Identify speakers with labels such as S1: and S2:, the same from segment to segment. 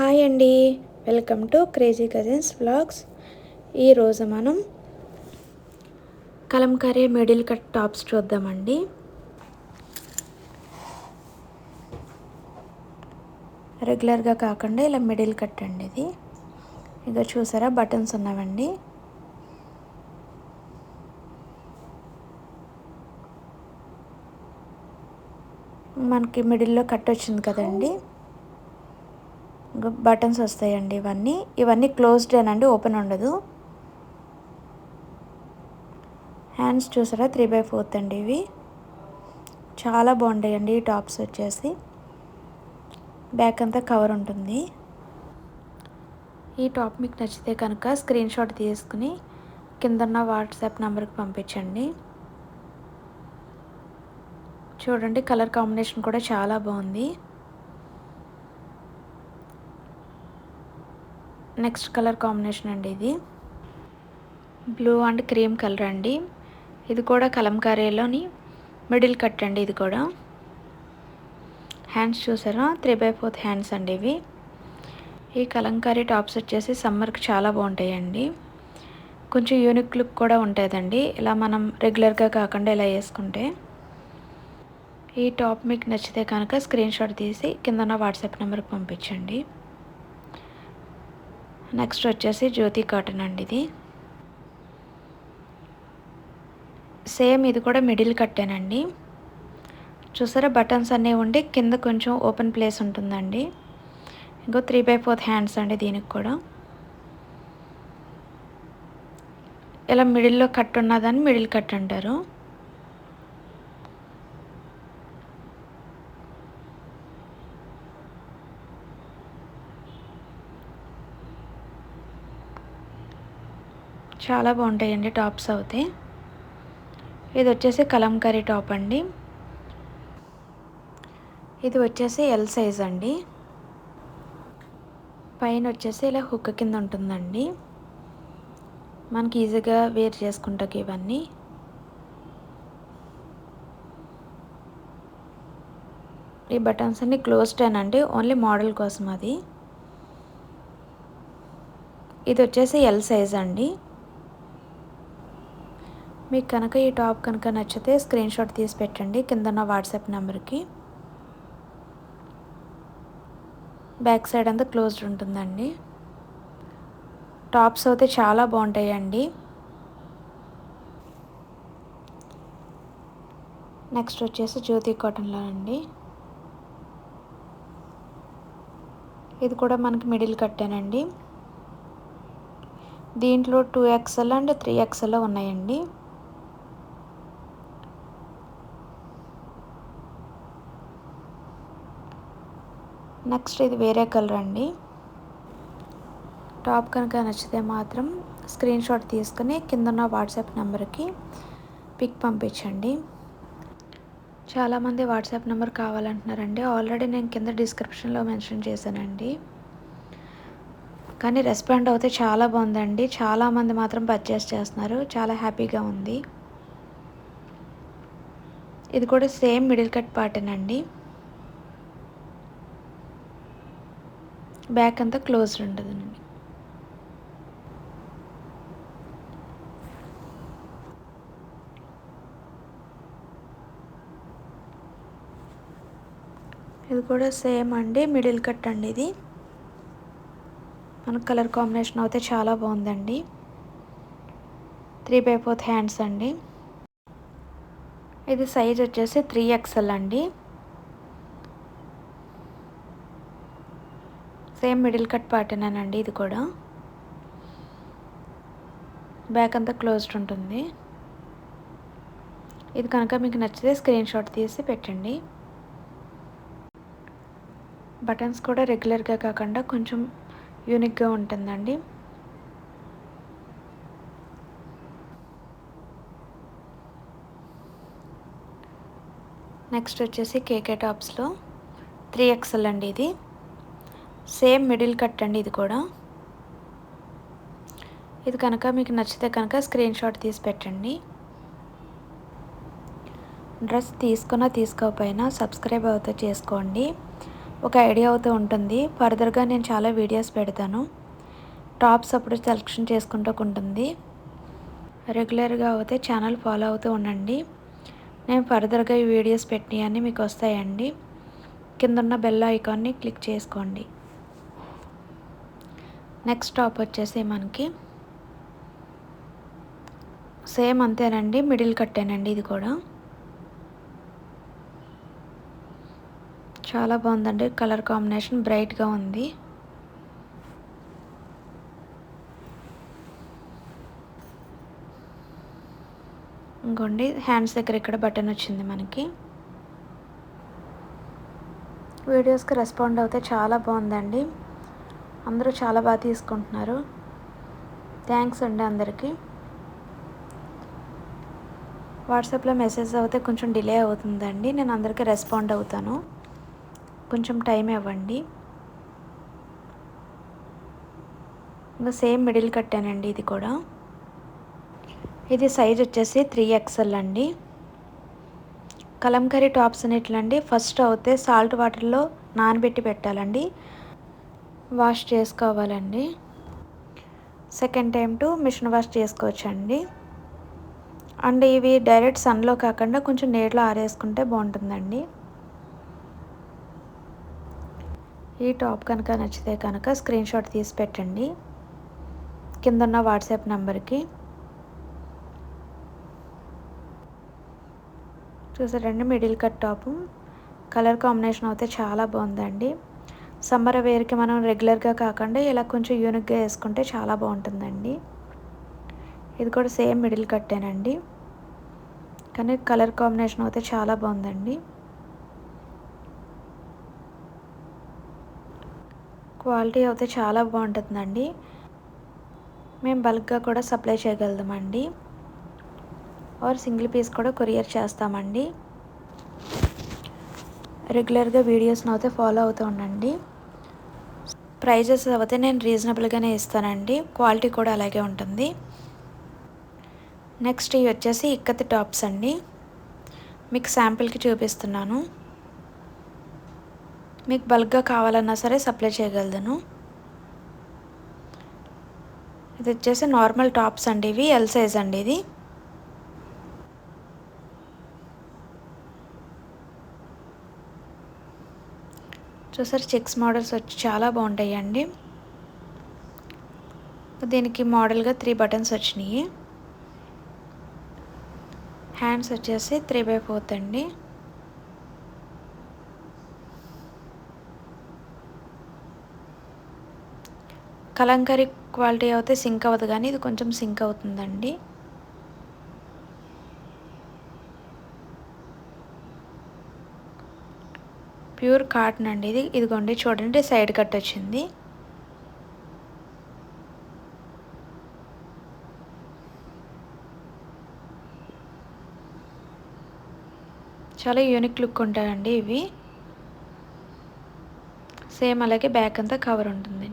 S1: Hi అండి. Welcome to crazy cousins vlogs. ఈరోజు మనం కలంకారీ మిడిల్ కట్ టాప్స్ చూద్దామండి. రెగ్యులర్గా కాకుండా ఇలా మిడిల్ కట్ అండి ఇది. ఇక చూసారా? బటన్స్ ఉన్నవండి. మనకి మిడిల్లో కట్ వచ్చింది కదండి. బటన్స్ వస్తాయండి ఇవన్నీ. ఇవన్నీ క్లోజ్డ్ అండి ఓపెన్ ఉండదు. హ్యాండ్స్ చూసారా? త్రీ బై ఫోర్త్ అండి ఇవి. చాలా బాగుంటాయండి ఈ టాప్స్ వచ్చేసి. బ్యాక్ అంతా కవర్ ఉంటుంది. ఈ టాప్ మీకు నచ్చితే కనుక స్క్రీన్ షాట్ తీసుకుని కిందన్న వాట్సాప్ నెంబర్కి పంపించండి. చూడండి కలర్ కాంబినేషన్ కూడా చాలా బాగుంది. నెక్స్ట్ కలర్ కాంబినేషన్ అండి ఇది. బ్లూ అండ్ క్రీమ్ కలర్ అండి. ఇది కూడా కలంకారీలోని మిడిల్ కట్ అండి ఇది కూడా. హ్యాండ్స్ చూసారా? త్రీ బై ఫోర్త్ హ్యాండ్స్ అండి ఇవి. ఈ కలంకారీ టాప్స్ వచ్చేసి సమ్మర్కి చాలా బాగుంటాయండి. కొంచెం యూనిక్ లుక్ కూడా ఉంటుందండి. ఇలా మనం రెగ్యులర్గా కాకుండా ఇలా వేసుకుంటే. ఈ టాప్ మీకు నచ్చితే కనుక స్క్రీన్ షాట్ తీసి కిందన వాట్సాప్ నెంబర్కి పంపించండి. నెక్స్ట్ వచ్చేసి జ్యోతి కాటన్ అండి ఇది. సేమ్ ఇది కూడా మిడిల్ కట్టేనండి. చూసారా బటన్స్ అన్నీ ఉండి కింద కొంచెం ఓపెన్ ప్లేస్ ఉంటుందండి. ఇంకో త్రీ బై ఫోర్త్ హ్యాండ్స్ అండి దీనికి కూడా. ఇలా మిడిల్లో కట్ ఉన్నదని మిడిల్ కట్ అంటారు. చాలా బాగుంటాయండి టాప్స్ అవుతే ఇది వచ్చేసి కలంకారీ టాప్ అండి. ఇది వచ్చేసి ఎల్ సైజ్ అండి. పైన వచ్చేసి ఇలా హుక్ కింద ఉంటుందండి. మనకి ఈజీగా వేర్ చేసుకుంటాకి ఇవన్నీ. ఈ బటన్స్ అన్ని క్లోజ్డ్ అండి ఓన్లీ మోడల్ కోసం అది. ఇది వచ్చేసి ఎల్ సైజ్ అండి. మీకు కనుక ఈ టాప్ కనుక నచ్చితే స్క్రీన్ షాట్ తీసి పెట్టండి. కింద నా వాట్సాప్ నెంబర్కి. బ్యాక్ సైడ్ అంతా క్లోజ్డ్ ఉంటుందండి. టాప్స్ అయితే చాలా బాగుంటాయండి. నెక్స్ట్ వచ్చేసి జ్యోతి కాటన్లో అండి. ఇది కూడా మనకి మిడిల్ కట్టానండి. దీంట్లో two XL and three XL ఉన్నాయండి. నెక్స్ట్ ఇది వేరే కలర్ అండి. టాప్ కనుక నచ్చితే మాత్రం స్క్రీన్ షాట్ తీసుకుని కిందన్న వాట్సాప్ నెంబర్కి పిక్ పంపించండి. చాలామంది వాట్సాప్ నెంబర్ కావాలంటున్నారండి. ఆల్రెడీ నేను కింద డిస్క్రిప్షన్లో మెన్షన్ చేశానండి. కానీ రెస్పాండ్ అవుతే చాలా బాగుందండి. చాలామంది మాత్రం పర్చేస్ చేస్తున్నారు. చాలా హ్యాపీగా ఉంది. ఇది కూడా సేమ్ మిడిల్ కట్ పాటేనండి బ్యాక్ అంతా క్లోజ్డ్ ఉంటుందండి. ఇది కూడా సేమ్ అండి మిడిల్ కట్ అండి ఇది. మనకు కలర్ కాంబినేషన్ అయితే చాలా బాగుందండి. త్రీ బై ఫోర్త్ హ్యాండ్స్ అండి. ఇది సైజ్ వచ్చేసి త్రీ ఎక్స్ఎల్ అండి. సేమ్ మిడిల్ కట్ పాటేనానండి ఇది కూడా. బ్యాక్ అంతా క్లోజ్డ్ ఉంటుంది. ఇది కనుక మీకు నచ్చితే స్క్రీన్ షాట్ తీసి పెట్టండి. బటన్స్ కూడా రెగ్యులర్గా కాకుండా కొంచెం యూనిక్గా ఉంటుందండి. నెక్స్ట్ వచ్చేసి కేకే టాప్స్లో త్రీ ఎక్స్ఎల్ అండి ఇది. సేమ్ మిడిల్ కట్ అండి ఇది కూడా. ఇది కనుక మీకు నచ్చితే కనుక స్క్రీన్ షాట్ తీసి పెట్టండి. డ్రెస్ తీసుకున్నా తీసుకోకపోయినా సబ్స్క్రైబ్ అవుతా చేసుకోండి. ఒక ఐడియా అవుతూ ఉంటుంది. ఫర్దర్గా నేను చాలా వీడియోస్ పెడతాను. టాప్స్ అప్పుడు సెలెక్షన్ చేసుకుంటూ ఉంటుంది. రెగ్యులర్గా అయితే ఛానల్ ఫాలో అవుతూ ఉండండి. నేను ఫర్దర్గా ఈ వీడియోస్ పెట్టినవన్నీ మీకు వస్తాయండి. కింద ఉన్న బెల్ ఐకాన్ని క్లిక్ చేసుకోండి. నెక్స్ట్ టాప్ వచ్చేసి మనకి సేమ్ అంతేనండి మిడిల్ కట్టేనండి ఇది కూడా. చాలా బాగుందండి కలర్ కాంబినేషన్ బ్రైట్గా ఉంది. ఇంకోండి హ్యాండ్స్ దగ్గర ఇక్కడ బటన్ వచ్చింది మనకి. వీడియోస్కి రెస్పాండ్ అవుతే చాలా బాగుందండి. అందరూ చాలా బాగా తీసుకుంటున్నారు. థ్యాంక్స్ అండి అందరికీ. వాట్సాప్లో మెసేజ్ అవుతే కొంచెం డిలే అవుతుందండి. నేను అందరికీ రెస్పాండ్ అవుతాను. కొంచెం టైం ఇవ్వండి. ఇంకా సేమ్ మిడిల్ కట్టానండి ఇది కూడా. ఇది సైజ్ వచ్చేసి త్రీ ఎక్స్ఎల్ అండి. కలంకరీ టాప్స్ అనేట్లండి ఫస్ట్ అయితే సాల్ట్ వాటర్లో నానబెట్టి పెట్టాలండి. వాష్ చేసుకోవాలండి. Second time to machine wash చేసుకోవచ్చండి. అండ్ ఇవి డైరెక్ట్ సన్లో కాకుండా కొంచెం నీటిలో ఆరేసుకుంటే బాగుంటుందండి. ఈ టాప్ కనుక నచ్చితే కనుక స్క్రీన్ షాట్ తీసి పెట్టండి. కింద ఉన్న వాట్సాప్ నెంబర్కి. చూసారండి middle cut top? Colour combination అయితే చాలా బాగుందండి. సమ్మర్ వేర్కి మనం రెగ్యులర్గా కాకుండా ఇలా కొంచెం యూనిక్గా వేసుకుంటే చాలా బాగుంటుందండి. ఇది కూడా సేమ్ మిడిల్ కట్టేనండి. కానీ కలర్ కాంబినేషన్ అయితే చాలా బాగుందండి. క్వాలిటీ అయితే చాలా బాగుంటుందండి. మేము బల్క్గా కూడా సప్లై చేయగలుగుతామండి ఆర్ సింగిల్ పీస్ కూడా కొరియర్ చేస్తామండి. రెగ్యులర్గా వీడియోస్ని అయితే ఫాలో అవుతూ ఉండండి. ప్రైజెస్ అయితే నేను రీజనబుల్గానే ఇస్తానండి. క్వాలిటీ కూడా అలాగే ఉంటుంది. నెక్స్ట్ ఇవి వచ్చేసి ఇక్కతి టాప్స్ అండి. మీకు శాంపిల్కి చూపిస్తున్నాను. మీకు బల్క్గా కావాలన్నా సరే సప్లై చేయగలను. ఇది వచ్చేసి నార్మల్ టాప్స్ అండి ఇవి ఎల్ సైజ్ అండి ఇది. చూసారు చెక్స్ మోడల్స్ వచ్చి చాలా బాగుంటాయి అండి దీనికి మోడల్గా త్రీ బటన్స్ వచ్చినాయి. హ్యాండ్స్ వచ్చేసి త్రీ బై ఫోర్త్ అండి. కలంకరీ క్వాలిటీ అయితే సింక్ అవ్వదు కానీ ఇది కొంచెం సింక్ అవుతుందండి. ప్యూర్ కాటన్ అండి ఇది. ఇదిగోండి చూడండి సైడ్ కట్ వచ్చింది. చాలా యూనిక్ లుక్ ఉంటాయండి ఇవి. సేమ్ అలాగే బ్యాక్ అంతా కవర్ ఉంటుంది.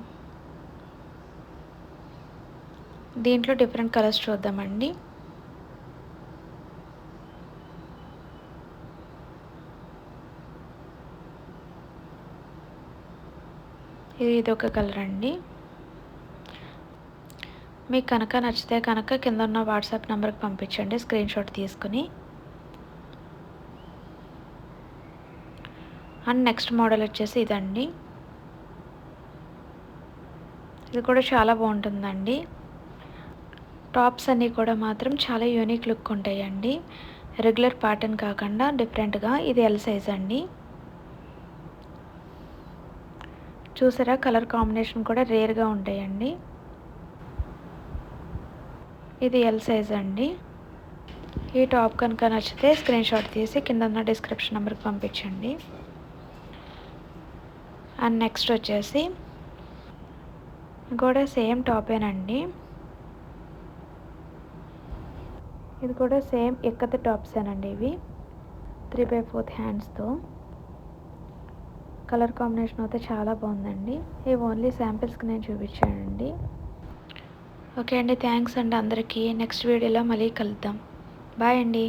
S1: దీంట్లో డిఫరెంట్ కలర్స్ చూద్దామండి. ఇది ఒక కలర్ అండి. మీకు కనుక నచ్చితే కనుక కింద ఉన్న వాట్సాప్ నెంబర్కి పంపించండి స్క్రీన్ షాట్ తీసుకుని. అండ్ నెక్స్ట్ మోడల్ వచ్చేసి ఇదండి. ఇది కూడా చాలా బాగుంటుందండి. టాప్స్ అన్నీ కూడా మాత్రం చాలా యూనిక్ లుక్ ఉంటాయండి. రెగ్యులర్ ప్యాటర్న్ కాకుండా డిఫరెంట్గా ఇది ఎల్ సైజ్ అండి. చూసారా? కలర్ కాంబినేషన్ కూడా రేర్గా ఉంటాయండి. ఇది ఎల్ సైజ్ అండి. ఈ టాప్ కనుక నచ్చితే స్క్రీన్ షాట్ తీసి కింద ఉన్న డిస్క్రిప్షన్ నెంబర్కి పంపించండి. అండ్ నెక్స్ట్ వచ్చేసి కూడా సేమ్ టాపేనండి ఇది కూడా సేమ్ ఎక్కత టాప్సేనండి ఇవి. త్రీ బై ఫోర్త్ హ్యాండ్స్తో కలర్ కాంబినేషన్ అయితే చాలా బాగుందండి. ఇవి ఓన్లీ శాంపిల్స్కి నేను చూపించానండి. ఓకే అండి థ్యాంక్స్ అండి అందరికీ. నెక్స్ట్ వీడియోలో మళ్ళీ కలుద్దాం. బాయ్ అండి.